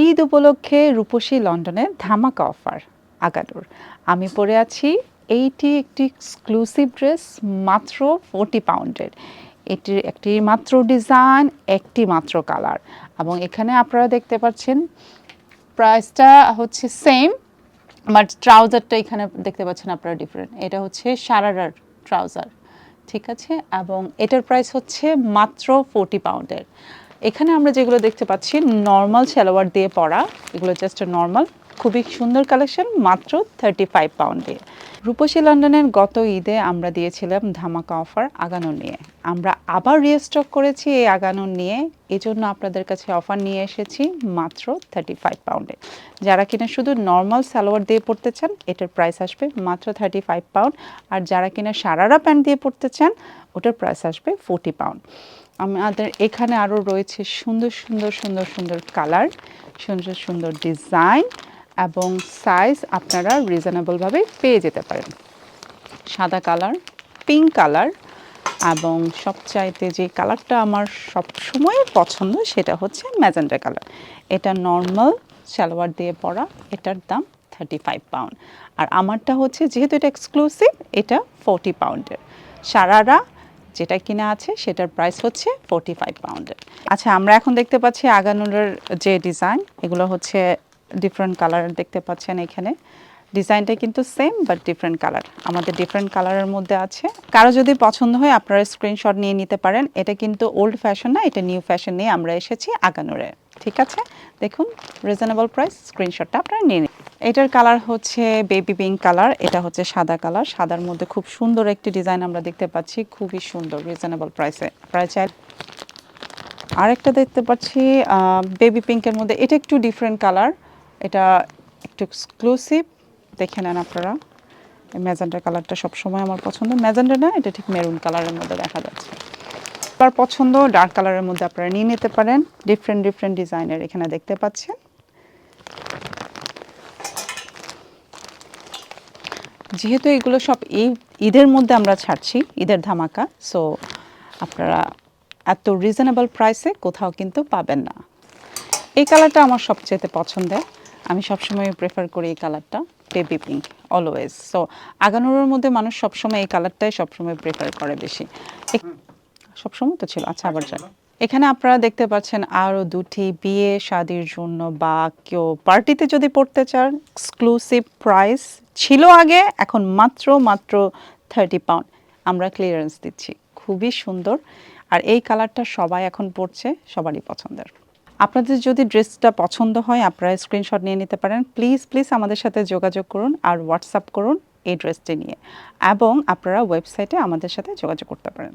ঈদ উপলক্ষে রূপসী লন্ডনের ধামাকা অফার আগানোর আমি পরে আছি, এইটি একটি এক্সক্লুসিভ ড্রেস মাত্র ফোর্টি পাউন্ডের এটির একটি মাত্র ডিজাইন একটি মাত্র কালার এবং এখানে আপনারা দেখতে পাচ্ছেন প্রাইসটা হচ্ছে সেম বাট ট্রাউজারটা এখানে দেখতে পাচ্ছেন আপনারা ডিফারেন্ট এটা হচ্ছে সারারার ট্রাউজার ঠিক আছে? এবং এটার প্রাইস হচ্ছে মাত্র ফোর্টি পাউন্ডের এখানে আমরা যেগুলো দেখতে পাচ্ছি নর্মাল সালোয়ার দিয়ে পরা এগুলো জাস্ট নর্মাল খুবই সুন্দর কালেকশন মাত্র থার্টি ফাইভ পাউন্ডে রূপসী লন্ডনের গত ঈদে আমরা দিয়েছিলাম ধামাকা অফার আগানো নিয়ে। আমরা আবার রিস্টক করেছি এই আগানো নিয়ে, এজন্য আপনাদের কাছে অফার নিয়ে এসেছি মাত্র থার্টি ফাইভ পাউন্ডে যারা কিনা শুধু নর্মাল সালোয়ার দিয়ে পড়তে চান, এটার প্রাইস আসবে মাত্র থার্টি ফাইভ পাউন্ড আর যারা কিনা সারারা প্যান্ট দিয়ে পড়তে চান, ওটার প্রাইস আসবে ফোর্টি পাউন্ড আমাদের এখানে আরও রয়েছে সুন্দর সুন্দর সুন্দর সুন্দর কালার, সুন্দর সুন্দর ডিজাইন এবং সাইজ আপনারা রিজনেবলভাবে পেয়ে যেতে পারেন। সাদা কালার পিঙ্ক কালার এবং সবচাইতে যে কালারটা আমার সবসময় পছন্দ সেটা হচ্ছে ম্যাজেন্ডা কালার। এটা নর্মাল সালোয়ার দিয়ে পরা, এটার দাম থার্টি ফাইভ পাউন্ড আর আমারটা হচ্ছে, যেহেতু এটা এক্সক্লুসিভ এটা ফোর্টি পাউন্ডের সারারা যেটা কিনা আছে, সেটার প্রাইস হচ্ছে ফোর্টি ফাইভ পাউন্ডের আচ্ছা আমরা এখন দেখতে পাচ্ছি আগানুরের যে ডিজাইন এগুলো হচ্ছে ডিফারেন্ট কালার দেখতে পাচ্ছেন এখানে। ডিজাইনটা কিন্তু সেম বাট ডিফারেন্ট কালার আমাদের ডিফারেন্ট কালারের মধ্যে আছে। কারও যদি পছন্দ হয়, আপনারা স্ক্রিনশট নিয়ে নিতে পারেন। এটা কিন্তু ওল্ড ফ্যাশন না, এটা নিউ ফ্যাশন নিয়ে আমরা এসেছি আগানুরে। ঠিক আছে? দেখুন রিজনেবল প্রাইস স্ক্রিনশটটা আপনারা নিয়ে এটার কালার হচ্ছে বেবি পিঙ্ক কালার, এটা হচ্ছে সাদা কালার। সাদার মধ্যে খুব সুন্দর একটি ডিজাইন আমরা দেখতে পাচ্ছি, খুবই সুন্দর, রিজনেবল প্রাইসে। চাই আরেকটা দেখতে পাচ্ছি বেবি পিঙ্কের মধ্যে। এটা একটু ডিফারেন্ট কালার, এটা একটু এক্সক্লুসিভ দেখে নেন আপনারা। ম্যাজেন্ডার কালারটা সবসময় আমার পছন্দ। ম্যাজেন্ডা না, এটা ঠিক মেরুন কালারের মধ্যে দেখা যাচ্ছে। আপনার পছন্দ ডার্ক কালারের মধ্যে আপনারা নিয়ে নিতে পারেন। ডিফারেন্ট ডিফারেন্ট ডিজাইনের এখানে দেখতে পাচ্ছেন। যেহেতু এগুলো সব এই ঈদের মধ্যে আমরা ছাড়ছি, ঈদের ধামাকা সো আপনারা এত রিজনেবল প্রাইসে কোথাও কিন্তু পাবেন না। এই কালারটা আমার সবচেয়ে পছন্দের। আমি সবসময় প্রেফার করি এই কালারটা বেবি পিঙ্ক অলওয়েজ সো আগানোর মধ্যে মানুষ সবসময় এই কালারটাই সবসময় প্রেফার করে বেশি। সবসময় তো ছিল আচ্ছা আবার যান এখানে আপনারা দেখতে পাচ্ছেন আরও দুটি বিয়ে, শাদির জন্য বা কেউ পার্টিতে যদি পড়তে চান এক্সক্লুসিভ প্রাইস ছিল আগে, এখন মাত্র মাত্র থার্টি পাউন্ড আমরা ক্লিয়ারেন্স দিচ্ছি। খুবই সুন্দর। আর এই কালারটা সবাই এখন পড়ছে সবারই পছন্দের। আপনাদের যদি ড্রেসটা পছন্দ হয়, আপনারা স্ক্রিনশট নিয়ে নিতে পারেন। প্লিজ প্লিজ আমাদের সাথে যোগাযোগ করুন আর হোয়াটসঅ্যাপ করুন এই ড্রেসটি নিয়ে। এবং আপনারা ওয়েবসাইটে আমাদের সাথে যোগাযোগ করতে পারেন।